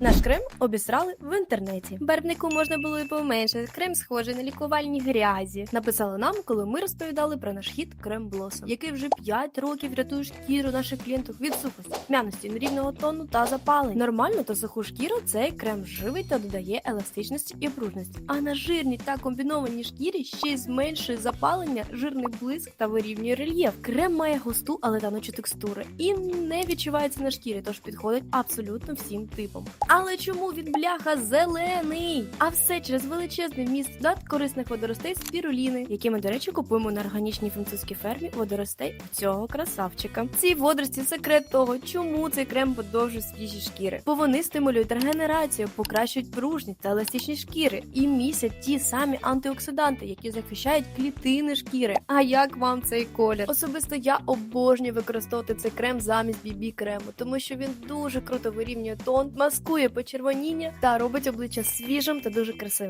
Наш крем обісрали в інтернеті. Барвнику можна було і поменше. Крем схожий на лікувальні грязі. Написали нам, коли ми розповідали про наш хіт Крем Блосом, який вже 5 років рятує шкіру наших клієнтів від сухості, тьмяності, нерівного тону та запалень. Нормально та суху шкіру цей крем живить та додає еластичності і пружності. А на жирній та комбінованій шкірі ще й зменшує запалення, жирний блиск та вирівнює рельєф. Крем має густу, але танучу текстуру і не відчувається на шкірі, тож підходить абсолютно всім типам. Але чому він бляха зелений? А все через величезний вміст додат корисних водоростей спіруліни, які ми, до речі, купуємо на органічній французькій фермі водоростей цього красавчика. Ці водорості секрет того, чому цей крем подовжує свіжі шкіри, бо вони стимулюють регенерацію, покращують пружність та еластичність шкіри і містять ті самі антиоксиданти, які захищають клітини шкіри. А як вам цей колір? Особисто я обожнюю використовувати цей крем замість бібі крему, тому що він дуже круто вирівнює тон, маскує почервоніння та робить обличчя свіжим та дуже красивим.